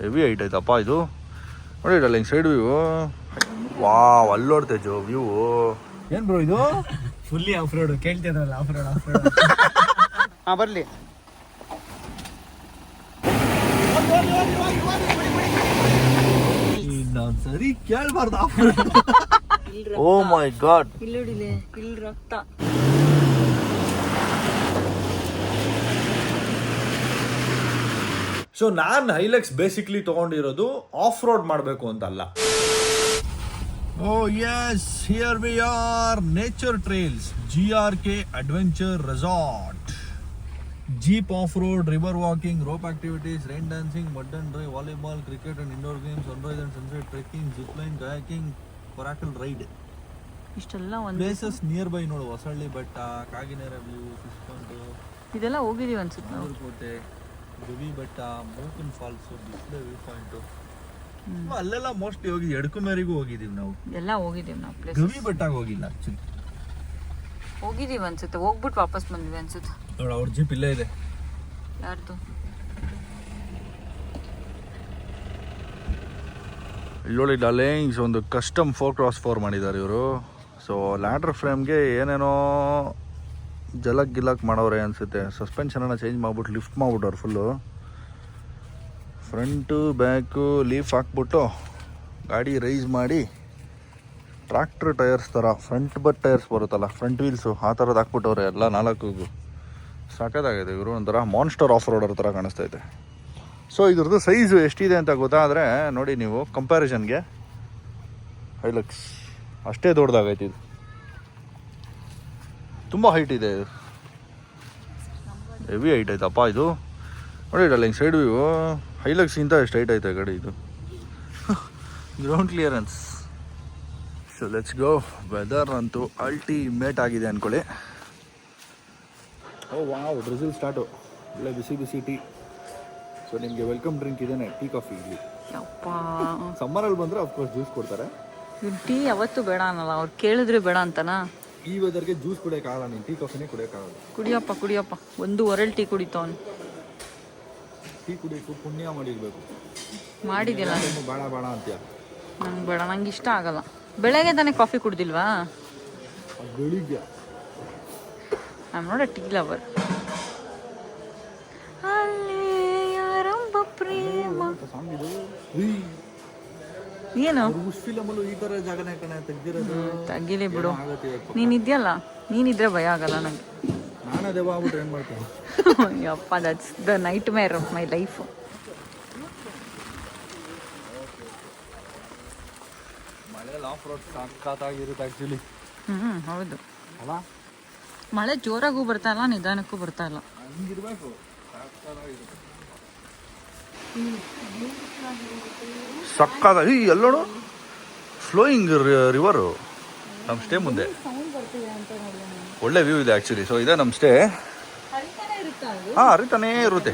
Heavy height ಐತಪ್ಪ ಇದು. ನೋಡಿ ಡಲ್ಲಿಂಗ್ ಸೈಡ್ ವ್ಯೂ ವಾ ಅಲ್ಲಿ ನೋಡ್ತೇಜು ವ್ಯೂ ಏನ್ ಬ್ರೋ ಇದು? ಫುಲ್ಲಿ ಆಫ್ ರೋಡ್ ಕೇಳ್ತಿದ್ರಲ್ಲ ಆಫ್ ರೋಡ್ ಆಫ್ ರೋಡ್ ಹಾ ಬರ್ಲಿ. ಸರಿ ಕೇಳ್ಬಾರ್ದು ಓ ಮೈ ಗಾಡ್ ಇಲ್ಲಿ ರಕ್ತ. ಸೊ ನಾನು ಹೈಲೆಕ್ಸ್ ಬೇಸಿಕ್ಲಿ ತಗೊಂಡಿರೋದು ಆಫ್ ರೋಡ್ ಮಾಡಬೇಕು ಅಂತಲ್ಲ. ಓ yes here we are nature trails G R K adventure resort jeep off road river walking rope activities rain dancing mud and and dry volleyball cricket and indoor games sunrise and sunset trekking zip line kayaking coracle ride ಇಷ್ಟೆಲ್ಲ ಒಂದು places near by ನೋಡು ಹೊಸಳ್ಳಿ ಬೆಟ್ಟ ಕಾಗಿನೆರ view fish point ಇದೆಲ್ಲ ಹೋಗಿದೀವಿ ಅನ್ಸುತ್ತೆ ನಾವು. ಕೋಟೆ. ಗವಿ ಬೆಟ್ಟ ಮೂಕಿನ ಫಾಲ್ಸ್ ಬಿಸಿಲು ವ್ಯೂ ಪಾಯಿಂಟ್ ಅಲ್ಲೆಲ್ಲ ಮೋಸ್ಟ್ಲಿ ಹೋಗಿ ಎಡ್ಕುಮೇರಿಗೂ ಹೋಗಿದೀವಿ ನಾವು. ಎಲ್ಲ ಹೋಗಿದೀವಿ ನಾವು ಪ್ಲೇಸ್ ಗವಿ ಬೆಟ್ಟಾಗ ಹೋಗಿಲ್ಲ ಆಕ್ಚುಲಿ ಹೋಗಿದೀವಿ ಅನ್ಸುತ್ತೆ. ಹೋಗ್ಬಿಟ್ಟು ವಾಪಸ್ ಬಂದ್ವಿ ಅನ್ಸುತ್ತೆ. ನೋಡಿ ಅವ್ರ ಜೀಪ್ ಇಲ್ಲೇ ಇದೆ. ಯಾರ್ದು? ಇಲ್ಲೊಳ್ಳಿ ಡಾರ್ಲಿಂಗ್ಸ್ ಒಂದು ಕಸ್ಟಮ್ ಫೋರ್ ಕ್ರಾಸ್ ಫೋರ್ ಮಾಡಿದ್ದಾರೆ ಇವರು. ಸೊ ಲ್ಯಾಂಡ್ರ್ ಫ್ರೇಮ್ಗೆ ಏನೇನೋ ಜಲಕ್ ಗಿಲಕ್ ಮಾಡೋರೆ ಅನ್ಸುತ್ತೆ. ಸಸ್ಪೆನ್ಷನನ್ನು ಚೇಂಜ್ ಮಾಡ್ಬಿಟ್ಟು ಲಿಫ್ಟ್ ಮಾಡ್ಬಿಟ್ಟವ್ರು ಫುಲ್ಲು ಫ್ರಂಟು ಬ್ಯಾಕು ಲೀಫ್ ಹಾಕ್ಬಿಟ್ಟು ಗಾಡಿ ರೈಸ್ ಮಾಡಿ ಟ್ರ್ಯಾಕ್ಟ್ರ್ ಟೈರ್ಸ್ ಥರ ಫ್ರಂಟ್ ಬಟ್ ಟೈರ್ಸ್ ಬರುತ್ತಲ್ಲ ಫ್ರಂಟ್ ವೀಲ್ಸು ಆ ಥರದ್ದು ಹಾಕ್ಬಿಟ್ಟವ್ರೆ ಎಲ್ಲ ನಾಲ್ಕಿಗೂ. ಸಾಕದಾಗಿದೆ ಇವರು ಒಂಥರ ಮಾನ್ಸ್ಟರ್ ಆಫ್ ರೋಡರ್ ಥರ ಕಾಣಿಸ್ತೈತೆ. ಸೊ ಇದ್ರದ್ದು ಸೈಜು ಎಷ್ಟಿದೆ ಅಂತ ಗೊತ್ತಾದರೆ ನೋಡಿ ನೀವು ಕಂಪ್ಯಾರಿಸನ್ಗೆ ಹೈಲಕ್ಸ್ ಅಷ್ಟೇ ದೊಡ್ಡದಾಗೈತೆ ಇದು. ತುಂಬ ಹೈಟ್ ಇದೆ. ಇದು ಹೆವಿ ಹೈಟ್ ಆಯ್ತಪ್ಪ ಇದು. ನೋಡಿ ಹಿಂಗೆ ಸೈಡ್ ವ್ಯೂ ಹೈಲಕ್ಸ್ಗಿಂತ ಎಷ್ಟು ಹೈಟ್ ಐತೆ ಗಾಡಿ ಇದು. Ground clearance so let's go weather ಅಂತೂ ಅಲ್ಟಿಮೇಟ್ ಆಗಿದೆ ಅಂದ್ಕೊಳ್ಳಿ ಓ ವಾವ್ ಡ್ರಿಸಿಲ್ ಸ್ಟಾರ್ಟು ಒಳ್ಳೆ ಬಿಸಿ ಬಿಸಿ ಟೀ ಸೊ ನಿಮಗೆ ವೆಲ್ಕಮ್ ಡ್ರಿಂಕ್ ಇದೇನೆ ಟೀ ಕಾಫಿ ಇಲ್ಲಿ. ಸಮ್ಮರಲ್ಲಿ ಬಂದರೆ ಅಫ್ಕೋರ್ಸ್ ಜ್ಯೂಸ್ ಕೊಡ್ತಾರೆ. ಟೀ ಯಾವತ್ತೂ ಬೇಡ ಅನ್ನಲ್ಲ ಅವ್ರು ಕೇಳಿದ್ರೆ ಬೇಡ ಅಂತನಾ? ಈ ವೆದರ್ಗೆ ಜ್ಯೂಸ್ ಕುಡಿಯೋಕ್ಕಾಗಲ್ಲ ನೀನು ಟೀ ಕಾಫಿನೇ ಕುಡಿಯೋಕ್ಕಾಗಲ್ಲ ಕುಡಿಯಪ್ಪ ಕುಡಿಯಪ್ಪ. ಒಂದು ಒರಲ್ ಟೀ ಕುಡಿತವನು ಟೀ ಕುಡಿಯೋಕ್ಕೂ ಪುಣ್ಯ ಮಾಡಿರ್ಬೇಕು. ಮಾಡಿದ್ಯಲ್ಲ? ನೀನು ಬೇಡ ಬೇಡ ಅಂತೀಯ? ನಂಗೆ ಬೇಡ ನಂಗೆ ಇಷ್ಟ ಆಗಲ್ಲ. ಬೆಳಗ್ಗೆ ತಾನೇ ಕಾಫಿ ಕುಡ್ದಿಲ್ವಾ? ಬೆಳಿಗ್ಗೆ. I am not a tea lover ಅಲ್ಲಿ ಆರಂಭ ಪ್ರೇಮ ಸಾಂಗ್ ಇದು ಏನು? ತಗ್ಗಿಲಿ ಬಿಡು. ನೀನಿದ್ಯಲ್ಲ ನೀನಿದ್ರೆ ಭಯ ಆಗಲ್ಲ ನಂಗೆ. ಯಪ್ಪ that's the nightmare of my life ಹ್ಞೂ ಹೌದು. ಮಳೆ ಜೋರಾಗೂ ಬರ್ತಾ ಇಲ್ಲ ನಿಧಾನಕ್ಕೂ ಬರ್ತಾ ಇಲ್ಲ. ಸಕ್ಕದ ಈ ಎಲ್ಲೋಡು. ಫ್ಲೋಯಿಂಗ್ ರಿವರು ನಮ್ಮ ಸ್ಟೇ ಮುಂದೆ. ಒಳ್ಳೆ ವ್ಯೂ ಇದೆ ಆ್ಯಕ್ಚುಲಿ ಸೊ ಇದೆ ನಮ್ಮ ಸ್ಟೇ ಹಾಂ ಅರಿತಾನೇ ಇರುತ್ತೆ.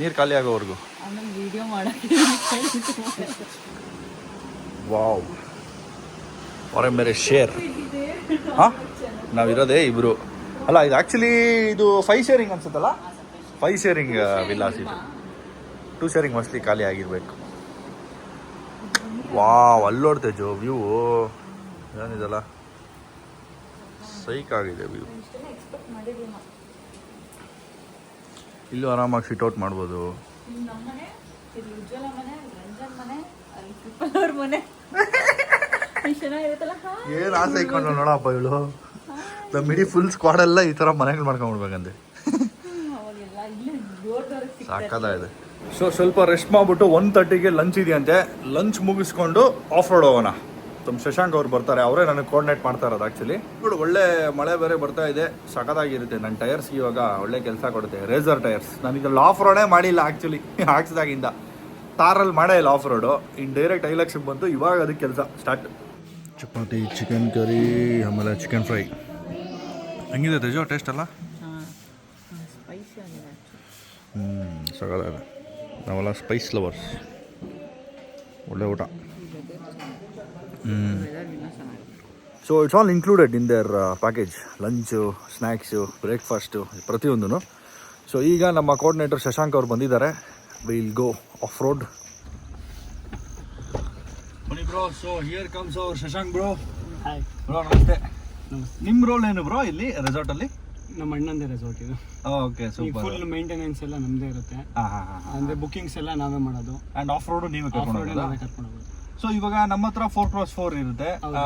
ನೀರು ಖಾಲಿ ಆಗೋವರೆಗೂ. ವಾವ್. ಅವರ ಮೇರೆ ಶೇರ್ ಹಾಂ, ನಾವಿರೋದೇ ಇಬ್ರು. ಅಲ್ಲ, ಇದು ಆ್ಯಕ್ಚುಲಿ ಇದು ಫೈವ್ ಶೇರಿಂಗ್ ಅನ್ಸುತ್ತಲ್ಲ? ಫೈವ್ ಶೇರಿಂಗ್ ವಿಲಾಸ್ ಇದು. ಟೂ ಶೇರಿಂಗ್ ಮೋಸ್ಟ್ಲಿ ಖಾಲಿ ಆಗಿರ್ಬೇಕು. ವಾವ್ ಅಲ್ಲೋಡ್ತೆ ಜೋ ವ್ಯೂ ಏನಿದಲ್ಲ? ಸೈಕ್ ಆಗಿದೆ ವ್ಯೂ ಇಲ್ಲೂ ಆರಾಮಾಗಿ ಸಿಟ್ ಔಟ್ ಮಾಡ್ಬೋದು. ಏನ್ ಆಸೆ ಇಟ್ಕೊಂಡು ನೋಡಪ್ಪ ಇವಳು? ನಮ್ಮ ಇಡೀ ಫುಲ್ ಸ್ಕ್ವಾಡ್ ಎಲ್ಲ ಈ ಥರ ಮನೆಗಳು ಮಾಡ್ಕೊಂಡ್ಬಿಡ್ಬೇಕಂತೆ ಸಾಕಲ್ಲ ಇದೆ. ಸೊ ಸ್ವಲ್ಪ ರೆಸ್ಟ್ ಮಾಡಿಬಿಟ್ಟು ಒನ್ ತರ್ಟಿಗೆ ಲಂಚ್ ಇದೆಯಂತೆ. ಲಂಚ್ ಮುಗಿಸ್ಕೊಂಡು ಆಫ್ ರೋಡ್ ಹೋಗೋಣ. ತಮ್ಮ ಶಶಾಂಕ್ ಅವ್ರು ಬರ್ತಾರೆ. ಅವರೇ ನನಗೆ ಕೋರ್ಡಿನೇಟ್ ಮಾಡ್ತಾ ಇರೋದು ಆ್ಯಕ್ಚುಲಿ ನೋಡಿ ಒಳ್ಳೆ ಮಳೆ ಬೇರೆ ಬರ್ತಾ ಇದೆ. ಸಖತ್ತಾಗಿರುತ್ತೆ. ನನ್ನ ಟೈರ್ಸ್ ಇವಾಗ ಒಳ್ಳೆ ಕೆಲಸ ಕೊಡುತ್ತೆ. ರೇಸರ್ ಟೈರ್ಸ್ ನಾನು ಇದ್ರಲ್ಲಿ ಆಫ್ ರೋಡೇ ಮಾಡಿಲ್ಲ ಆ್ಯಕ್ಚುಲಿ ಹಾಕ್ಸಿದಾಗಿಂದ. ತಾರಲ್ಲಿ ಮಾಡೇ ಇಲ್ಲ ಆಫ್ ರೋಡು ಇನ್ನು ಡೈರೆಕ್ಟ್ ಐಲಕ್ಷಕ್ಕೆ ಬಂತು ಇವಾಗ ಅದಕ್ಕೆ ಕೆಲಸ ಸ್ಟಾರ್ಟ್ ಚಪಾತಿ ಚಿಕನ್ ಕರಿ ಆಮೇಲೆ ಚಿಕನ್ ಫ್ರೈ ಹೆಂಗಿದೆ ತೆಜೋ? ಟೇಸ್ಟ್ ಅಲ್ಲ ಸ್ಪೈಸಿ ಆಗಿದೆ ಹ್ಞೂ ಸಗದಾಗಿದೆ ನಾವೆಲ್ಲ ಸ್ಪೈಸ್ ಲವರ್ಸ್ ಒಳ್ಳೆ ಊಟ. So it's all included in their package lunch snacks breakfast ಪ್ರತಿಯೊಂದೂ ಸೊ ಈಗ ನಮ್ಮ ಕೋರ್ಡಿನೇಟರ್ ಶಶಾಂಕ್ ಅವ್ರು ಬಂದಿದ್ದಾರೆ. Will go off road bro so here comes ಅವ್ರ ಶಶಾಂಕ್ ಬ್ರೋ ಹಾಯ್ ಬ್ರೋ ನಮಸ್ತೆ. ನಿಮ್ಮ ರೋಲ್ ಏನು ಬ್ರೋ ಇಲ್ಲಿ ರೆಸಾರ್ಟ್ ಅಲ್ಲಿ? ನಮ್ಮ ಅಣ್ಣಂದೇ ರೆಸಾರ್ಟ್ ಇದು. ಓಕೆ ಸೂಪರ್ ಫುಲ್ ಮೇಂಟೆನೆನ್ಸ್ ಎಲ್ಲ ನಮ್ದೇ ಇರುತ್ತೆ. ಅಂದ್ರೆ ಬುಕಿಂಗ್ಸ್ ಎಲ್ಲ ನಾವೇ ಮಾಡೋದು. ಅಂಡ್ ಆಫ್ ರೋಡ್ ನೀವೇ ಕರ್ಕೊಂಡು ಹೋಗೋದಾ ನಾವೇ ಕರ್ಕೊಂಡು ಹೋಗೋದು ಸೊ ಇವಾಗ ನಮ್ಮ ಹತ್ರ ಫೋರ್ ಕ್ರಾಸ್ ಫೋರ್ ಇರುತ್ತೆ. ಆ,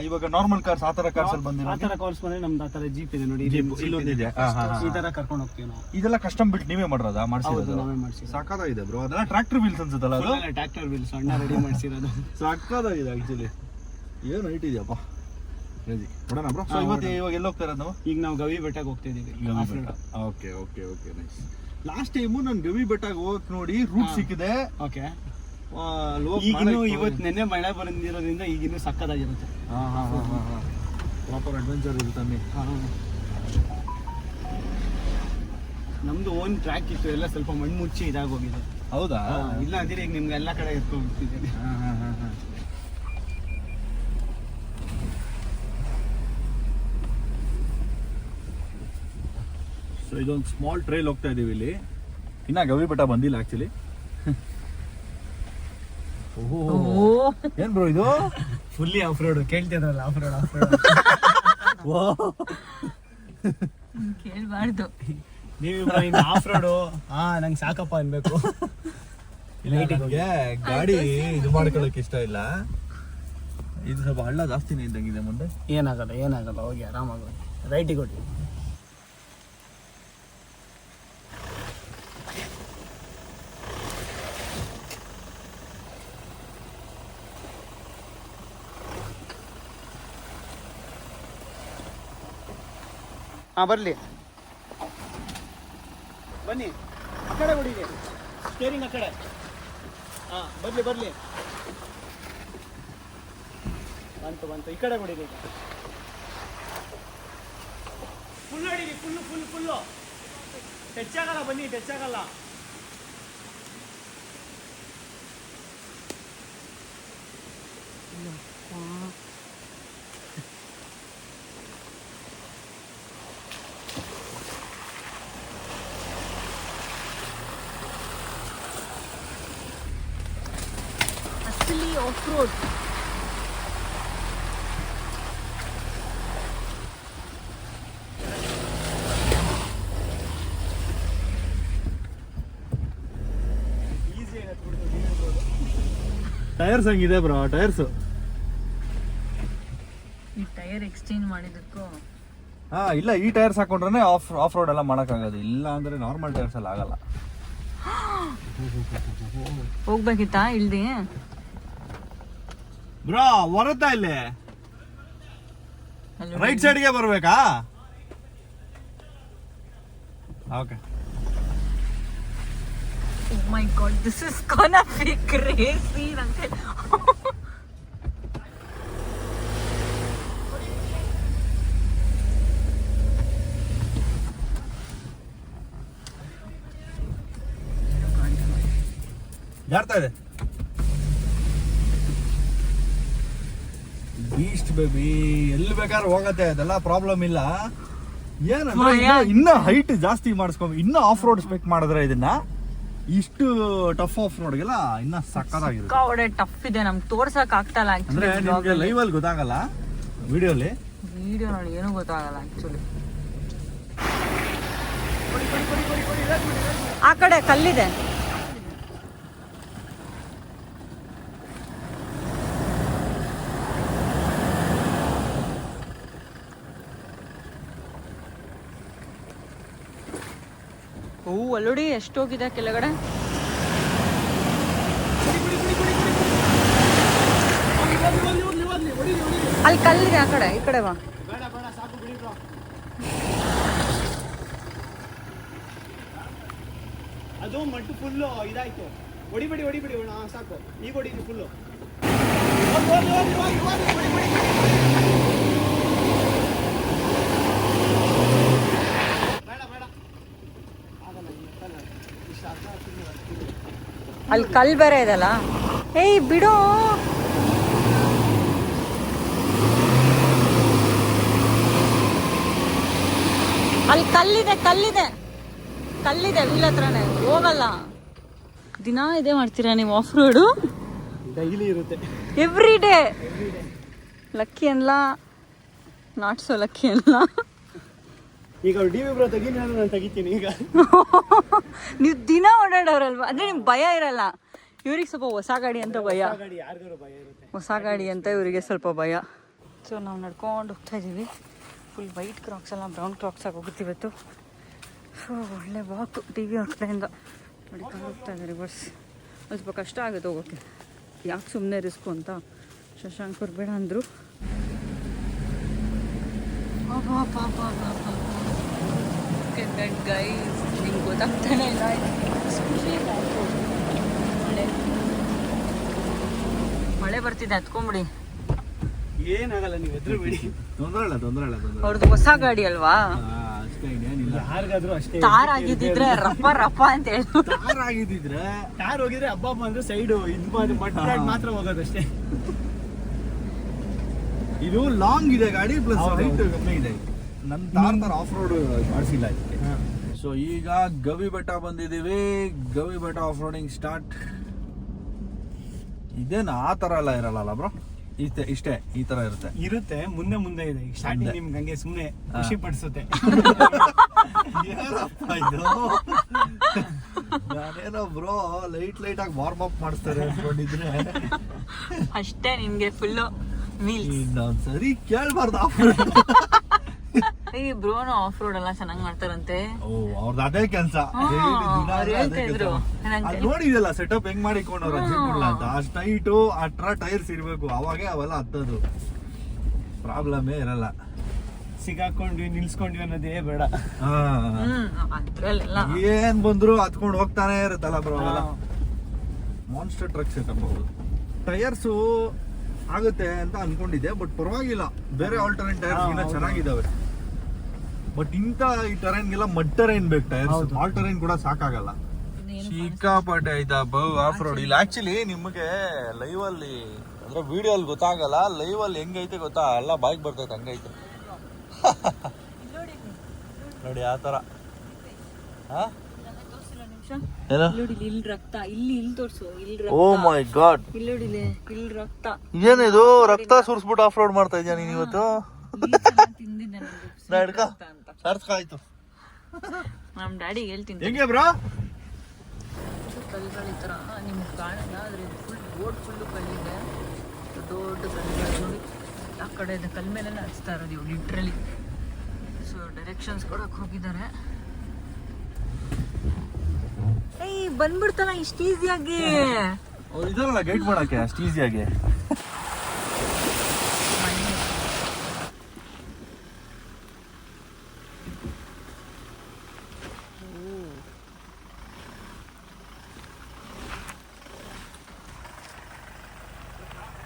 ಇವಾಗ ನಾರ್ಮಲ್ ಕಾರ್ಸ್ ಆ ತರ ಕಾರ್ಸ್ ಅಲ್ಲಿ ಆ ಬಂದಿರೋ ತರ ಕಾರ್ಸ್ ಬಂದ್ರೆ ನಮ್ದು ಆ ತರ ಜೀಪ್ ಇದೆ ನೋಡಿ. ಇಲ್ಲೊಂದು ಹಾ. ಈ ತರ ಕರ್ಕೊಂಡು ಹೋಗ್ತೀವಿ ನಾವು. ಇದೆಲ್ಲ ಕಸ್ಟಮ್ ಬಿಲ್ಟ್ ನೀವೇ ಮಾಡಿರೋದಾ? ಮಾಡಿಸಿರೋದು? ನಾವೇ ಸಾಕಾದ ಸಾಕಾಗಿದೆ ಬ್ರೋ ಅದೆಲ್ಲ ಟ್ರ್ಯಾಕ್ಟರ್ ವೀಲ್ಸ್ ಅನ್ಸುತ್ತಲ್ಲ ಅದು? ಟ್ರ್ಯಾಕ್ಟರ್ ವೀಲ್ಸ್ ಅಣ್ಣ ರೆಡಿ ಮಾಡ್ಸಿರೋದು. ಇದೆ ಆಕ್ಚುಲಿ ಏನು ಐಟ್ ಇದೆಯಪ್ಪ? ಕ್ರೇಜಿ ನೋಡೋಣ ಬ್ರೋ? ಸೊ ಇವತ್ತು ಇವಾಗ ಎಲ್ಲಿ ಹೋಗ್ತಾ ಇರೋದು? ನಾವು ಈಗ ನಾವು ಗವಿ ಬೆಟ್ಟಕ್ಕೆ ಹೋಗ್ತಿದೀವಿ okay okay okay nice last time ನಾನು ಗವಿ ಬೆಟ್ಟಕ್ಕೆ ಹೋಗಕ್ ನೋಡಿ ರೂಟ್ ಸಿಕ್ಕಿದೆ. ಓಕೆ ಈಗಿನ್ನೂ ಇವತ್ತು ನೆನ್ನೆ ಮಳೆ ಬಂದಿರೋದ್ರಿಂದ ಈಗಿನ್ನೂ ಸಕ್ಕದಾಗಿರುತ್ತೆ ಹಾ ಹಾ ಹಾ ಹಾ ಹಾ. ಪ್ರಾಪರ್ ಅಡ್ವೆಂಚರ್ ಇರುತ್ತೆ. ನಮ್ದು ಓನ್ ಟ್ರ್ಯಾಕ್ ಇತ್ತು ಎಲ್ಲ ಸ್ವಲ್ಪ ಮಣ್ಣು ಮುಚ್ಚಿ ಇದಾಗೋಗಿದೆ ಹೌದಾ? ಇಲ್ಲ ಅಂದ್ರೆ ಈಗ ನಿಮ್ಗೆ ಎಲ್ಲ ಕಡೆ ಎತ್ಕೊಂಡ್ಬಿಡ್ತಿದ್ದೀನಿ ಹಾ ಹಾ ಹಾ ಹಾ. ಇದೊಂದು ಸ್ಮಾಲ್ ಟ್ರೈಲ್ ಹೋಗ್ತಾ ಇದೀವಿ ಇಲ್ಲಿ. ಇನ್ನ ಗವಿ ಬೆಟ್ಟ ಬಂದಿಲ್ಲ ಆಕ್ಚುಲಿ ಓಹೋ. ಏನ್ ಬ್ರೋ ಇದು? ಫುಲ್ಲಿ ಆಫ್ ರೋಡ್ ಕೇಳ್ತಿದ್ರಲ್ಲ ಆಫ್ ರೋಡ್ ಆಫ್ ರೋಡ್ ಕೇಳ್ಬಾರ್ದು. ನೀವು ಆಫ್ ರೋಡ್ ಹಾ ನಂಗೆ ಸಾಕಪ್ಪ ಅನ್ಬೇಕು. ಗಾಡಿ ಇದು ಮಾಡ್ಕೊಳಕ್ ಇಷ್ಟ ಇಲ್ಲ. ಇದು ಸ್ವಲ್ಪ ಹಳ್ಳ ಜಾಸ್ತಿನೇ ಇದ್ದಂಗಿದೆ ಮುಂದೆ. ಏನಾಗಲ್ಲ ಏನಾಗಲ್ಲ ಹೋಗಿ ಆರಾಮಾಗಿ ರೈಟಿಗೆ ಕೊಡಿ ಹಾ ಬರ್ಲಿ. ಬನ್ನಿ. ಆ ಕಡೆ ಹೊಡಿಗೆ ಸ್ಟೇರಿಂಗ್ ಆ ಕಡೆ. ಹಾ ಬರ್ಲಿ ಬರ್ಲಿ. ಬಂತು ಬಂತು. ಈ ಕಡೆ ಹೊಡಿಲಿ ಫುಲ್ ಹೊಡಿಲಿ ಫುಲ್ಲು ಫುಲ್ ಫುಲ್ಲು ಟಚ್ ಆಗಲ್ಲ ಬನ್ನಿ ಟಚ್ ಆಗಲ್ಲ ಆಫ್ ರೋಡ್ ಈಸಿ ಹತ್ಬಿಡ್ತು ಟೈರ್ಸ್ ಹಂಗಿದೆ ಬ್ರೋ ಟೈರ್ಸ್. ಈ ಟೈರ್ ಎಕ್ಸ್ಚೇಂಜ್ ಮಾಡಿದಕ್ಕೂ ಹಾ ಇಲ್ಲ ಈ ಟೈರ್ಸ್ ಹಾಕೊಂಡ್ರೆ ಆಫ್ ಆಫ್ ರೋಡ್ ಎಲ್ಲ ಮಾಡೋಕ್ಕಾಗೋದು. ಇಲ್ಲ ಅಂದ್ರೆ ನಾರ್ಮಲ್ ಟೈರ್ಸ್ ಎಲ್ಲ ಆಗಲ್ಲ. ಹೋಗ್ಬೇಕಿತ್ತಾ ಇಲ್ದಿ? ಬ್ರೋ ಬರುತ್ತಾ ಇಲ್ಲಿ. ರೈಟ್ ಸೈಡ್ಗೆ ಬರ್ಬೇಕಾ? Okay my God this is is gonna be crazy. ಯಾರ್ತಾ ಇದೆ? ಬೀಸ್ಟ್ ಬೇಬಿ ಎಲ್ಲಿ ಬೇಕಾದ್ರೆ ಹೋಗತ್ತೆ ಅದೆಲ್ಲ ಪ್ರಾಬ್ಲಮ್ ಇಲ್ಲ. ಏನಂದ್ರೆ ಇನ್ನ ಹೈಟ್ ಜಾಸ್ತಿ ಮಾಡಿಸ್ಕೊಂಡ್ ಇನ್ನ ಆಫ್ ರೋಡ್ ಸ್ಪೆಕ್ ಮಾಡಿದ್ರೆ ಇದನ್ನ. ಇಷ್ಟು ಟಫ್ ಆಫ್ ರೋಡ್ಗೆಲ್ಲ ಇನ್ನ ಸಕ್ಕದಾಗಿದೆ ಸಿಕ್ಕಾಪಟ್ಟೆ ಟಫ್ ಇದೆ ನಮ್ಗೆ ತೋರ್ಸಕ್ ಆಗ್ತಲ್ಲ ಅಂದ್ರೆ ನಿಮ್ಗೆ ಲೈವ್ ಅಲ್ಲಿ ಗೊತ್ತಾಗಲ್ಲ ವಿಡಿಯೋಲಿ? ವಿಡಿಯೋ ನೋಡಿ ಏನೂ ಗೊತ್ತಾಗಲ್ಲ ಆಕ್ಚುಲಿ ಆ ಕಡೆ ಕಲ್ಲಿದೆ. ಓ ಅಲ್ಲೋಡಿ ಎಷ್ಟೋಗಿದೆ ಕೆಳಗಡೆ? ಅಲ್ಲಿ ಕಲ್ಲಿದೆ ಆ ಕಡೆ ಈ ಕಡೆ ಬಾ. ಅದು ಮಟ್ಟು ಫುಲ್ಲು ಇದಾಯ್ತು. ಹೊಡಿಬೇಡಿ ಹೊಡಿಬೇಡಿ ಹಾ, ಸಾಕು. ಈಗ ಹೊಡಿರಿ ಫುಲ್ಲು ಬೇಡ ಬೇಡ ಆಗಲ್ಲ ಇಷ್ಟಲ್ಲ. ಇಷ್ಟ ಅರ್ಧ ತಿನ್ನು. ಅಲ್ಲಿ ಕಲ್ ಬೇರೆ ಇದಲ್ಲ ಏಯ್ ಬಿಡು. ಅಲ್ಲಿ ಕಲ್ಲಿದೆ ಕಲ್ಲಿದೆ. ಕಲ್ಲಿದೆ ವೀಲ್ ಹತ್ರನೇ. ಹೋಗಲ್ಲ. ದಿನ ಇದೇ ಮಾಡ್ತೀರಾ ನೀವು ಆಫ್ ರೋಡು ಡೈಲಿ ಇರುತ್ತೆ. ಎವ್ರಿ ಡೇ ಲಕ್ಕಿ ಅನ್ಲ ನಾಟ್ ಸೊ ಲಕ್ಕಿ ಅನ್ಲ ಈಗ ಅವ್ರು ಡಿ ವಿ ಬ್ರೋ ತೆಗಿ ನಾನು ನಾನು ತೆಗಿತೀನಿ ಈಗ. ನೀವು ದಿನ ಓಡಾಡೋರಲ್ವಾ? ಅಂದ್ರೆ ನಿಮ್ಗೆ ಭಯ ಇರಲ್ಲ. ಇವ್ರಿಗೆ ಸ್ವಲ್ಪ ಹೊಸ ಗಾಡಿ ಅಂತ ಭಯ. ಹೊಸ ಗಾಡಿ ಅಂತ ಇವರಿಗೆ ಸ್ವಲ್ಪ ಭಯ. ಸೊ ನಾವು ನಡ್ಕೊಂಡು ಹೋಗ್ತಾ ಇದ್ದೀವಿ ಫುಲ್ ವೈಟ್ ಕ್ರಾಕ್ಸ್ ಎಲ್ಲ ಬ್ರೌನ್ ಕ್ರಾಕ್ಸ್ ಆಗಿ ಹೋಗುತ್ತೀವಿ ಇವತ್ತು. ಸೊ ಒಳ್ಳೆ ವಾಕ್ ಟಿ ವಿ ಅವ್ರ ಕಡೆಯಿಂದ ನಡ್ಕೊಂಡು ಹೋಗ್ತಾ ಇದ್ದಾರೆ ಬಸ್ ಅದು ಸ್ವಲ್ಪ ಕಷ್ಟ ಆಗುತ್ತೆ ಹೋಗೋಕ್ಕೆ ಯಾಕೆ ಸುಮ್ಮನೆ ರಿಸ್ಕು ಅಂತ ಶಶಾಂಕ್ ಬೇಡ ಅಂದರು. ಗೈಸ್ ನಿಂಗೆ ಗೊತ್ತಾಗ್ತಾನೆ ಇಲ್ಲ ಮಳೆ ಮಳೆ ಬರ್ತಿದೆ ಹತ್ಕೊಂಬಿಡಿ. ಏನಾಗಲ್ಲ ನೀವು ಎದುರು ಬಿಡಿ. ತೊಂದರೆ ಇಲ್ಲ ತೊಂದರೆ ಇಲ್ಲ ತೊಂದರೆ ಅವ್ರದ್ದು ಹೊಸ ಗಾಡಿ ಅಲ್ವಾ? ಯಾರಿಗಾದ್ರೂ ಅಷ್ಟೇ ತಾರ್ ಆಗಿದ್ದಿದ್ರೆ ರಪ್ಪ ರಪ್ಪ ಅಂತ ಹೇಳಿ. ಕಾರ್ ಆಗಿದ್ದಿದ್ರೆ ಕಾರ್ ಹೋಗಿದ್ರೆ ಹಬ್ಬ ಬಂದ್ರೆ ಸೈಡ್ ಇದು ಮಾಡಿ ಮಟ್ಟ ಮಾತ್ರ ಹೋಗೋದಷ್ಟೇ. ಇದು ಲಾಂಗ್ ಇದೆ ಗಾಡಿ ಪ್ಲಸ್ ಹೌದು. ಕಮ್ಮಿ ಇದೆ. ನನ್ನ ತಾರ್ ತರ ಆಫ್ ರೋಡ್ ಮಾಡಿಸಿಲ್ಲ ಇದಕ್ಕೆ ಸೊ ಈಗ ಗವಿ ಬೆಟ್ಟ ಬಂದಿದ್ದೀವಿ. ಗವಿ ಬೆಟ್ಟ ಆಫ್ ರೋಡಿಂಗ್ ಸ್ಟಾರ್ಟ್ ಇದೇನು ಆ ಥರ ಎಲ್ಲ ಇರಲ್ಲ ಬ್ರೋ ಇಷ್ಟೇ ಇಷ್ಟೇ ಈ ತರ ಇರುತ್ತೆ. ಇರುತ್ತೆ ಮುಂದೆ ಮುಂದೆ ಇದೆ. ಸ್ಟಾರ್ಟಿಂಗ್. ನಿಮ್ಗೆ ಹಂಗೆ ಸುಮ್ಮನೆ. ಖುಷಿ ಪಡಿಸುತ್ತೆ. ನಾನೇನೋ ಬ್ರೋ ಲೈಟ್ ಲೈಟ್ ಆಗಿ ವಾರ್ಮ್ ಅಪ್ ಮಾಡಿಸ್ತಾರೆ ಅನ್ಕೊಂಡಿದ್ರೆ. ಅಷ್ಟೇ ನಿಮಗೆ ಫುಲ್ಲು ಮೀಲ್ಸ್ ಕೇಳಬಾರ್ದು ಕೇಳ್ಬಾರ್ದು ಈ ಬ್ರೋನು ಆಫ್ ರೋಡ್ ಎಲ್ಲ ಚೆನ್ನಾಗಿ ಮಾಡ್ತಾರಂತೆ. ಓ ಅವ್ರದ್ದು ಅದೇ ಕೆಲಸ. ನೋಡಿದಲ್ಲ ಸೆಟಪ್ ಹೆಂಗ್ ಮಾಡಿಕೊಂಡವ್ರ ಅಂತ. ಅಷ್ಟ್ ಟೈಟು ಅಟ್ರ ಟೈರ್ಸ್ ಇರ್ಬೇಕು. ಅವಾಗೆ ಅವೆಲ್ಲ ಹತ್ತದು. ಪ್ರಾಬ್ಲಮೇ ಇರಲ್ಲ. ಸಿಗಾಕೊಂಡ್ವಿ ನಿಲ್ಸ್ಕೊಂಡ್ವಿ ಅನ್ನೋದೇ ಬೇಡ. ಏನ್ ಬಂದ್ರು ಹತ್ಕೊಂಡು ಹೋಗ್ತಾನೆ ಇರುತ್ತಲ್ಲ ಬ್ರೋ ಅವೆಲ್ಲ? ಮಾನ್ಸ್ಟರ್ ಟ್ರಕ್ ಸೆಟಪ್ ಅವರು ಟೈರ್ಸು ಆಗುತ್ತೆ ಅಂತ ಅನ್ಕೊಂಡಿದ್ದೆ ಬಟ್ ಪರವಾಗಿಲ್ಲ. ಬೇರೆ ಆಲ್ಟರ್ನೇಟ್ ಟೈರ್ಸ್ ಚೆನ್ನಾಗಿದ್ದಾವೆ. ಬಟ್ ಇಂಥ ಈ ಟರೈನ್ಗೆಲ್ಲ ಮಡ್ ಟರೈನ್ ಬೇಕು ಟೈರ್ಸ್ ಸ್ಮಾಲ್ ಟರೈನ್ ಕೂಡ ಸಾಕಾಗಲ್ಲ ಸಿಕ್ಕಾಪಟ್ಟೆ ಆಯ್ತಾ ಆಫ್ ರೋಡ್ ಇಲ್ಲಿ ಆಕ್ಚುಲಿ ನಿಮಗೆ ಲೈವ್ ಅಲ್ಲಿ ಅಂದ್ರೆ ವಿಡಿಯೋ ಅಲ್ಲಿ ಗೊತ್ತಾಗಲ್ಲ ಲೈವ್ ಅಲ್ಲಿ ಹೆಂಗೈತೆ ಗೊತ್ತಾ ಎಲ್ಲ ಬಾಯ್ಗೆ ಬರ್ತೈತೆ ಹಂಗೈತೆ ನೋಡಿ ಆ ತರ ಹಾ? ಏನು ನೋಡಿ ಇಲ್ಲಿ ರಕ್ತ ಇಲ್ಲಿ ಇಲ್ಲಿ ತೋರ್ಸು ಇಲ್ಲಿ ಓ ಮೈ ಗಾಡ್ ಇಲ್ಲಿ ನೋಡಿಲೆ ಇಲ್ಲಿ ರಕ್ತ ಏನಿದು ರಕ್ತ ಸುರಿಸ್ಬಿಟ್ಟು ಆಫ್ ರೋಡ್ ಮಾಡ್ತಾ ಇದೀಯ ನೀನ್ ಇವತ್ತು ಈ ಚೆನ್ನಾಗ್ ಆಯ್ತು. ನಮ್ಮ ಡ್ಯಾಡಿಗೆ ಹೇಳ್ತೀನಿ ಹೆಂಗೆ ಬ್ರೋ? ಕಲ್ಗಳು ಈ ಥರ ನಿಮ್ಗೆ ಕಾಣಲ್ಲ ಆದರೆ ಫುಲ್ ರೋಡ್ ಫುಲ್ಲು ಕಲ್ಲಿದೆ. ದೊಡ್ಡ ಕಲ್ಲು ನೋಡಿ ಆ ಕಡೆ ಇದೆ ಕಲ್ ಮೇಲೆಲ್ಲ ಹಚ್ತಾ ಇರೋದು ಇವು ಲಿಟ್ರಲಿ ಸೊ ಡೈರೆಕ್ಷನ್ಸ್ ಕೊಡೋಕೆ ಹೋಗಿದ್ದಾರೆ. ಏಯ್ ಬಂದ್ಬಿಡ್ತಲ್ಲ ಇಷ್ಟು ಈಸಿಯಾಗಿ ಅವ್ರು ಇದಾರಲ್ಲ ಗೈಡ್ ಮಾಡಕ್ಕೆ ಅಷ್ಟು ಈಸಿಯಾಗಿ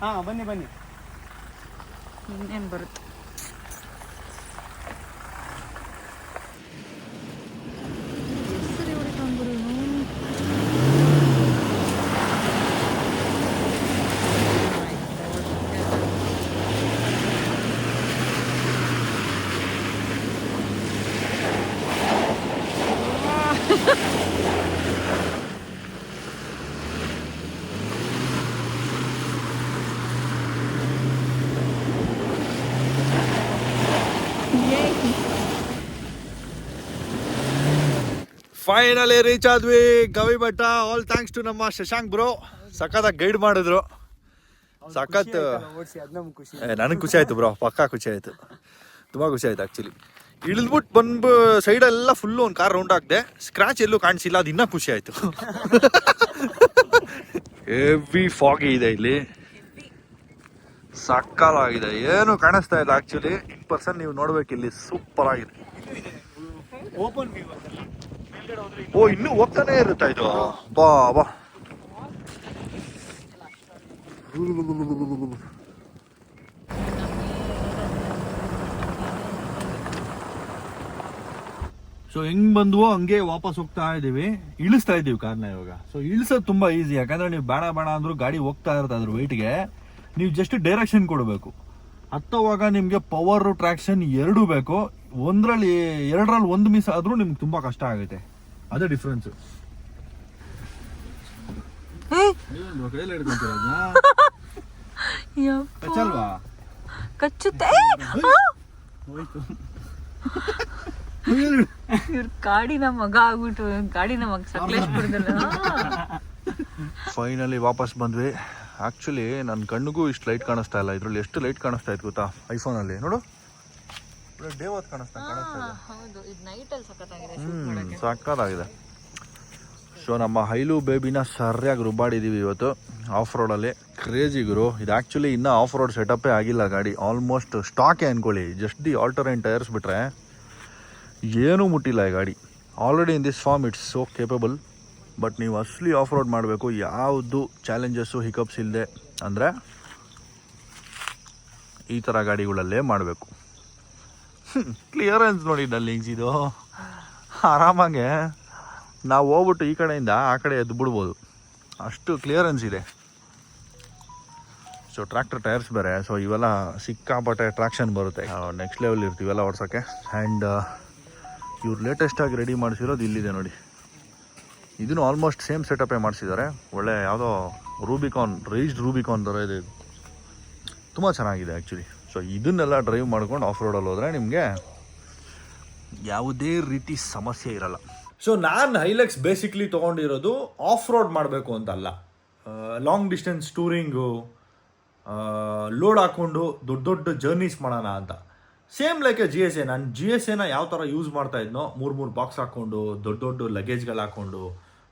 ಹಾ ಬನ್ನಿ ಬನ್ನಿ. ಇನ್ನೇನು ಬರುತ್ತೆ? ಫೈನಲಿ ರೀಚ್ ಆದ್ವಿ. ಗವಿ ಬೆಟ್ಟ ಆಲ್ ಥ್ಯಾಂಕ್ಸ್ ಟು ನಮ್ಮ ಶಶಾಂಕ್ ಬ್ರೋ ಸಖತ್ತಾಗಿ ಗೈಡ್ ಮಾಡಿದ್ರು. ಸಖತ್ ನನಗೆ ಖುಷಿ ಆಯ್ತು ಬ್ರೋ ಪಕ್ಕ ಖುಷಿ ಆಯ್ತು. ತುಂಬಾ ಖುಷಿ ಆಯ್ತು ಆಕ್ಚುಲಿ ಇಳಿದ್ಬಿಟ್ಟು ಬಂದು ಸೈಡ್ ಎಲ್ಲ ಫುಲ್ಲು ಒಂದು ಕಾರ್ ರೌಂಡ್ ಹಾಕಿದೆ. ಸ್ಕ್ರಾಚ್ ಎಲ್ಲೂ ಕಾಣಿಸಿಲ್ಲ ಅದು ಇನ್ನೂ ಖುಷಿ ಆಯ್ತು. ಹೆವಿ ಫಾಗಿ ಇದೆ ಇಲ್ಲಿ. ಸಕ್ಕಲಾಗಿದೆ. ಏನು ಕಾಣಿಸ್ತಾ ಇಲ್ಲ ಆಕ್ಚುಲಿ ಇನ್ ಪರ್ಸನ್ ನೀವು ನೋಡ್ಬೇಕು ಇಲ್ಲಿ ಸೂಪರ್ ಆಗಿದೆ. ಓಪನ್ ವ್ಯೂ ಓ, ಇನ್ನೂ ಹೋಗ್ತಾನೆ ಇರುತ್ತಾ ಇದು. ಬಾ ಬಾ. ಸೊ ಹೆಂಗ್ ಬಂದ್ವೋ ಹಂಗೆ ವಾಪಸ್ ಹೋಗ್ತಾ ಇದೀವಿ. ಇಳಿಸ್ತಾ ಇದೀವಿ ಕಾರ್ನ ಇವಾಗ. ಸೊ ಇಳಿಸೋದು ತುಂಬಾ ಈಸಿ ಯಾಕಂದ್ರೆ ನೀವು ಬೇಡ ಬೇಡ ಅಂದ್ರೂ ಗಾಡಿ ಹೋಗ್ತಾ ಇರುತ್ತೆ ಅದ್ರ ವೆಯ್ಟ್ಗೆ ನೀವು ಜಸ್ಟ್ ಡೈರೆಕ್ಷನ್ ಕೊಡಬೇಕು. ಹತ್ತೋವಾಗ ನಿಮ್ಗೆ ಪವರ್ ಟ್ರಾಕ್ಷನ್ ಎರಡೂ ಬೇಕು. ಒಂದ್ರಲ್ಲಿ, ಎರಡರಲ್ಲಿ ಒಂದು ಮಿಸ್ ಆದ್ರೂ ನಿಮ್ಗೆ ತುಂಬಾ ಕಷ್ಟ ಆಗುತ್ತೆ. ಅದೇ ಡಿಫ್ರೆನ್ಸ್ ಕೈಯಲ್ಲಿ. ಕಚ್ಚಲ್ವಾ? ಕಚ್ಚುತ್ತೆ! ಇವ್ರ ಕಾಡಿನ ಮಗ ಆಗ್ಬಿಟ್ಟು ಕಾಡಿನ ಮಗ ಸಕಲೇಶ್ಪುರದಲ್ಲ ಫೈನಲಿ ವಾಪಸ್ ಬಂದ್ವಿ. ಆ್ಯಕ್ಚುಲಿ ನನ್ನ ಕಣ್ಣಿಗೂ ಇಷ್ಟು ಲೈಟ್ ಕಾಣಿಸ್ತಾ ಇಲ್ಲ. ಇದರಲ್ಲಿ ಎಷ್ಟು ಲೈಟ್ ಕಾಣಿಸ್ತಾ ಇತ್ತು ಗೊತ್ತಾ? ಐಫೋನಲ್ಲಿ ನೋಡು. ಡೇ ಹೊತ್ತು ಕಾಣಿಸ್ತಾ ಇದೆ ಹೌದು. ಸಕ್ಕತ್ತಾಗಿದೆ ಸೊ ನಮ್ಮ ಹೈಲು ಬೇಬಿನ ಸರಿಯಾಗಿ ರುಬ್ಬಾಡಿದ್ದೀವಿ ಇವತ್ತು. ಆಫ್ ರೋಡಲ್ಲಿ ಕ್ರೇಜಿ ಗುರು. ಇದು ಆ್ಯಕ್ಚುಲಿ ಇನ್ನೂ ಆಫ್ ರೋಡ್ ಸೆಟಪ್ಪೇ ಆಗಿಲ್ಲ ಗಾಡಿ. ಆಲ್ಮೋಸ್ಟ್ ಸ್ಟಾಕೇ ಅಂದ್ಕೊಳ್ಳಿ ಜಸ್ಟ್ ದಿ ಆಲ್ಟರ್ನೇಟ್ ಟೈರ್ಸ್ ಬಿಟ್ರೆ ಏನೂ ಮುಟ್ಟಿಲ್ಲ ಈ ಗಾಡಿ. Already in this form it's so capable but ನೀವು ಅಸ್ಲಿ ಆಫ್ ರೋಡ್ ಮಾಡಬೇಕು. ಯಾವುದು ಚಾಲೆಂಜಸ್ಸು ಹಿಕಪ್ಸ್ ಇಲ್ಲದೆ ಅಂದರೆ ಈ ಥರ ಗಾಡಿಗಳಲ್ಲೇ ಮಾಡಬೇಕು. ಕ್ಲಿಯರೆನ್ಸ್ ನೋಡಿ ಡಲ್ಲಿಂಗ್ಸ್ ಇದು. ಆರಾಮಾಗೆ ನಾವು ಹೋಗ್ಬಿಟ್ಟು ಈ ಕಡೆಯಿಂದ ಆ ಕಡೆ ಎದ್ದು ಬಿಡ್ಬೋದು. ಅಷ್ಟು ಕ್ಲಿಯರೆನ್ಸ್ ಇದೆ. ಸೊ ಟ್ರ್ಯಾಕ್ಟರ್ ಟೈರ್ಸ್ ಬೇರೆ. ಸೊ ಇವೆಲ್ಲ ಸಿಕ್ಕಾಪಟ್ಟೆ ಟ್ರಾಕ್ಷನ್ ಬರುತ್ತೆ. ನೆಕ್ಸ್ಟ್ ಲೆವೆಲ್ ಇರ್ತೀವೆಲ್ಲ ಓಡ್ಸೋಕ್ಕೆ ಆ್ಯಂಡ್ ಇವ್ರು ಲೇಟೆಸ್ಟಾಗಿ ರೆಡಿ ಮಾಡಿಸಿರೋದು ಇಲ್ಲಿದೆ ನೋಡಿ. ಇದನ್ನು ಆಲ್ಮೋಸ್ಟ್ ಸೇಮ್ ಸೆಟಪೇ ಮಾಡಿಸಿದ್ದಾರೆ. ಒಳ್ಳೆ ಯಾವುದೋ ರೂಬಿಕಾನ್ ರೈಸ್ಡ್ ರೂಬಿಕಾನ್ ಥರ ಇದು. ತುಂಬ ಚೆನ್ನಾಗಿದೆ ಆ್ಯಕ್ಚುಲಿ ಸೊ ಇದನ್ನೆಲ್ಲ ಡ್ರೈವ್ ಮಾಡ್ಕೊಂಡು ಆಫ್ ರೋಡಲ್ಲಿ ಹೋದರೆ ನಿಮಗೆ ಯಾವುದೇ ರೀತಿ ಸಮಸ್ಯೆ ಇರಲ್ಲ. ಸೊ ನಾನು ಹೈಲೆಕ್ಸ್ ಬೇಸಿಕ್ಲಿ ತೊಗೊಂಡಿರೋದು ಆಫ್ ರೋಡ್ ಮಾಡಬೇಕು ಅಂತಲ್ಲ. ಲಾಂಗ್ ಡಿಸ್ಟೆನ್ಸ್ ಟೂರಿಂಗು ಲೋಡ್ ಹಾಕ್ಕೊಂಡು ದೊಡ್ಡ ದೊಡ್ಡ ಜರ್ನೀಸ್ ಮಾಡೋಣ ಅಂತ. Same like G S A ನಾನು ಜಿ ಎಸ್ ಎನ ಯಾವ ಥರ ಯೂಸ್ ಮಾಡ್ತಾ ಇದ್ನೋ, ಮೂರು ಮೂರು ಬಾಕ್ಸ್ ಹಾಕ್ಕೊಂಡು ದೊಡ್ಡ ದೊಡ್ಡ ಲಗೇಜ್ಗಳು ಹಾಕ್ಕೊಂಡು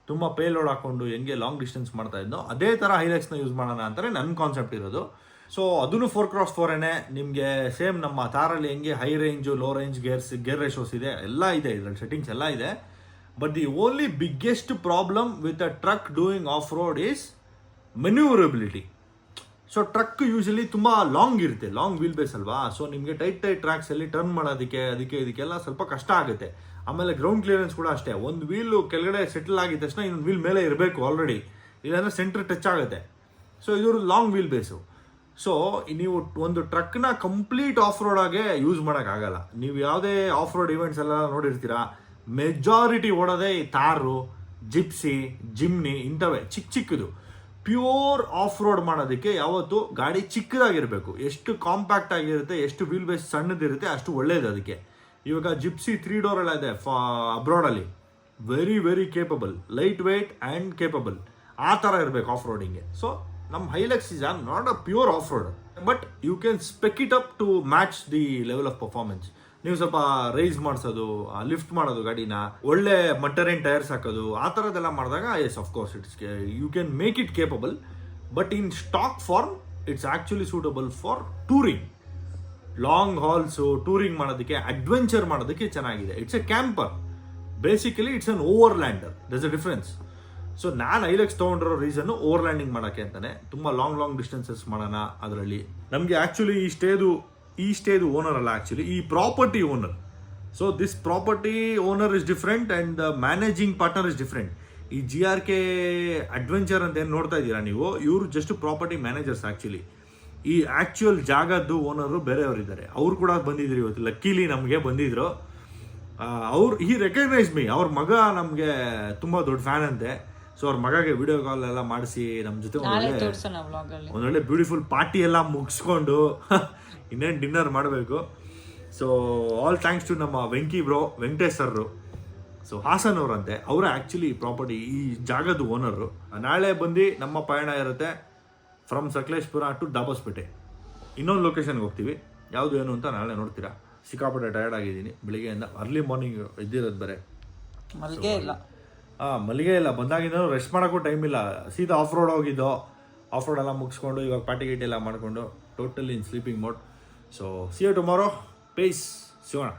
ತುಂಬ ಪೇ ಲೋಡ್ ಹಾಕ್ಕೊಂಡು ಹೆಂಗೆ ಲಾಂಗ್ ಡಿಸ್ಟೆನ್ಸ್ ಮಾಡ್ತಾ ಇದ್ನೋ, ಅದೇ ಥರ ಹೈಲೆಕ್ಸ್ನ ಯೂಸ್ ಮಾಡೋಣ ಅಂತಾರೆ ನನ್ನ ಕಾನ್ಸೆಪ್ಟ್ ಇರೋದು. ಸೊ ಅದನ್ನು ಫೋರ್ ಕ್ರಾಸ್ ಫೋರೇನೆ ನಿಮಗೆ ಸೇಮ್ ನಮ್ಮ ತಾರಲ್ಲಿ ಹೆಂಗೆ high range low range gears gear ratios ಇದೆ, ಎಲ್ಲ ಇದೆ. ಇದರಲ್ಲಿ ಸೆಟ್ಟಿಂಗ್ಸ್ ಎಲ್ಲ ಇದೆ. But the only biggest problem with a truck doing off road is manoeuvrability so truck usually ತುಂಬ ಲಾಂಗ್ ಇರುತ್ತೆ. ಲಾಂಗ್ ವೀಲ್ ಬೇಸ್ ಅಲ್ವಾ? ಸೊ ನಿಮಗೆ ಟೈಟ್ ಟೈಟ್ ಟ್ರ್ಯಾಕ್ಸಲ್ಲಿ ಟರ್ನ್ ಮಾಡೋದಕ್ಕೆ, ಅದಕ್ಕೆ, ಇದಕ್ಕೆಲ್ಲ ಸ್ವಲ್ಪ ಕಷ್ಟ ಆಗುತ್ತೆ. ಆಮೇಲೆ ಗ್ರೌಂಡ್ ಕ್ಲಿಯರೆನ್ಸ್ ಕೂಡ ಅಷ್ಟೇ. ಒಂದು ವೀಲು ಕೆಳಗಡೆ ಸೆಟಲ್ ಆಗಿದ ತಕ್ಷಣ ಇನ್ನೊಂದು ವೀಲ್ ಮೇಲೆ ಇರಬೇಕು ಆಲ್ರೆಡಿ ಇಲ್ಲಾಂದರೆ ಸೆಂಟ್ರ್ ಟಚ್ ಆಗುತ್ತೆ. ಸೊ ಇದು ಲಾಂಗ್ ವೀಲ್ ಬೇಸು ಸೊ ನೀವು ಒಂದು ಟ್ರಕ್ನ ಕಂಪ್ಲೀಟ್ ಆಫ್ ರೋಡ್ ಆಗಿ ಯೂಸ್ ಮಾಡೋಕ್ಕಾಗಲ್ಲ. ನೀವು ಯಾವುದೇ ಆಫ್ ರೋಡ್ ಇವೆಂಟ್ಸ್ ಎಲ್ಲ ನೋಡಿರ್ತೀರಾ ಮೆಜಾರಿಟಿ ಓಡೋದೇ ಈ ತಾರು ಜಿಪ್ಸಿ ಜಿಮ್ನಿ ಇಂಥವೇ ಚಿಕ್ಕ ಚಿಕ್ಕದು. ಪ್ಯೂರ್ ಆಫ್ ರೋಡ್ ಮಾಡೋದಕ್ಕೆ ಯಾವತ್ತು ಗಾಡಿ ಚಿಕ್ಕದಾಗಿರಬೇಕು. ಎಷ್ಟು ಕಾಂಪ್ಯಾಕ್ಟ್ ಆಗಿರುತ್ತೆ, ಎಷ್ಟು ವೀಲ್ ಬೇಸ್ ಸಣ್ಣದಿರುತ್ತೆ, ಅಷ್ಟು ಒಳ್ಳೇದು ಅದಕ್ಕೆ. ಇವಾಗ ಜಿಪ್ಸಿ ತ್ರೀ ಡೋರ್ ಎಲ್ಲ ಇದೆ ಫಾ ಅಬ್ರಾಡಲ್ಲಿ very very capable light weight and capable ಆ ಥರ ಇರಬೇಕು ಆಫ್ ರೋಡಿಂಗೆ ಸೊ ನಮ್ಮ Hilux is on not a pure off road but you can spec it up to match the level of performance ನೀವು ಸ್ವಲ್ಪ ರೈಸ್ ಮಾಡಿಸೋದು ಲಿಫ್ಟ್ ಮಾಡೋದು ಗಾಡಿನ, ಒಳ್ಳೆ ಮಟರೇನ್ ಟೈರ್ಸ್ ಹಾಕೋದು, ಆ ಥರದ್ದೆಲ್ಲ ಮಾಡಿದಾಗ of course it's you can make it capable but in stock form it's actually suitable for touring long hauls touring ಮಾಡೋದಕ್ಕೆ ಅಡ್ವೆಂಚರ್ ಮಾಡೋದಕ್ಕೆ ಚೆನ್ನಾಗಿದೆ. It's a camper basically it's an overlander thus a difference so ನಾನು ಐಲೆಕ್ಸ್ ತೊಗೊಂಡಿರೋ reason overlanding ಮಾಡೋಕ್ಕೆ ಅಂತಾನೆ. ತುಂಬ long long distances ಮಾಡೋಣ ಅದರಲ್ಲಿ. ನಮಗೆ ಆ್ಯಕ್ಚುಲಿ ಈ ಸ್ಟೇದು ಈ ಸ್ಟೇದು ಓನರ್ ಅಲ್ಲ ಆ್ಯಕ್ಚುಲಿ ಈ property owner so this property owner is different and the managing partner is different ಈ ಜಿ ಆರ್ ಕೆ ಅಡ್ವೆಂಚರ್ ಅಂತ ಏನು ನೋಡ್ತಾ ಇದ್ದೀರಾ ನೀವು? ಇವರು ಜಸ್ಟ್ ಪ್ರಾಪರ್ಟಿ ಮ್ಯಾನೇಜರ್ಸ್ ಆ್ಯಕ್ಚುಲಿ ಈ ಆ್ಯಕ್ಚುಯಲ್ ಜಾಗದ್ದು ಓನರು ಬೇರೆಯವರಿದ್ದಾರೆ. ಅವರು ಕೂಡ ಬಂದಿದ್ರು ಇವತ್ತು. ಲಕ್ಕೀಲಿ ನಮಗೆ ಬಂದಿದ್ದರು ಅವ್ರು ಈ ರೆಕಗ್ನೈಸ್ ಮೀ ಅವ್ರ ಮಗ ನಮಗೆ ತುಂಬ ದೊಡ್ಡ ಫ್ಯಾನ್ ಅಂತೆ. ಸೊ ಅವ್ರ ಮಗಗೆ ವಿಡಿಯೋ ಕಾಲ್ ಎಲ್ಲ ಮಾಡಿಸಿ ನಮ್ಮ ಜೊತೆ ಒಂದೊಳ್ಳೆ ಬ್ಯೂಟಿಫುಲ್ ಪಾರ್ಟಿ ಎಲ್ಲ ಮುಗಿಸ್ಕೊಂಡು ಇನ್ನೇನು ಡಿನ್ನರ್ ಮಾಡಬೇಕು. ಸೊ ಆಲ್ ಥ್ಯಾಂಕ್ಸ್ ಟು ನಮ್ಮ Venki bro Venkatesh sir so Hassan ಅವರಂತೆ. ಅವರೇ ಆ್ಯಕ್ಚುಲಿ ಪ್ರಾಪರ್ಟಿ ಈ ಜಾಗದ ಓನರು ನಾಳೆ ಬಂದು ನಮ್ಮ ಪಯಣ ಇರುತ್ತೆ ಫ್ರಮ್ ಸಕಲೇಶ್ಪುರ ಟು ದಾಬಸ್ಪೇಟೆ. ಇನ್ನೊಂದು ಲೊಕೇಶನ್ಗೆ ಹೋಗ್ತೀವಿ. ಯಾವುದು ಏನು ಅಂತ ನಾಳೆ ನೋಡ್ತೀರಾ. ಸಿಕ್ಕಾಪಟ್ಟೆ ಟಯರ್ಡ್ ಆಗಿದ್ದೀನಿ. ಬೆಳಿಗ್ಗೆಯಿಂದ ಅರ್ಲಿ ಮಾರ್ನಿಂಗ್ ಎದ್ದಿರೋದು ಬರೇ. ಮಲ್ಗೆ ಇಲ್ಲ. ಹಾಂ ಮಲ್ಲಿಗೆ ಇಲ್ಲ. ಬಂದಾಗಿಂದ ರೆಸ್ಟ್ ಮಾಡೋಕ್ಕೂ ಟೈಮ್ ಇಲ್ಲ. ಸೀದಾ ಆಫ್ ರೋಡ್ ಹೋಗಿದ್ದು. ಆಫ್ ರೋಡ್ ಎಲ್ಲ ಮುಗಿಸ್ಕೊಂಡು ಇವಾಗ ಪಾರ್ಟಿ ಗೀಟಿ ಎಲ್ಲ ಮಾಡಿಕೊಂಡು totally in sleeping mode so see you tomorrow phase ಸಿಗೋಣ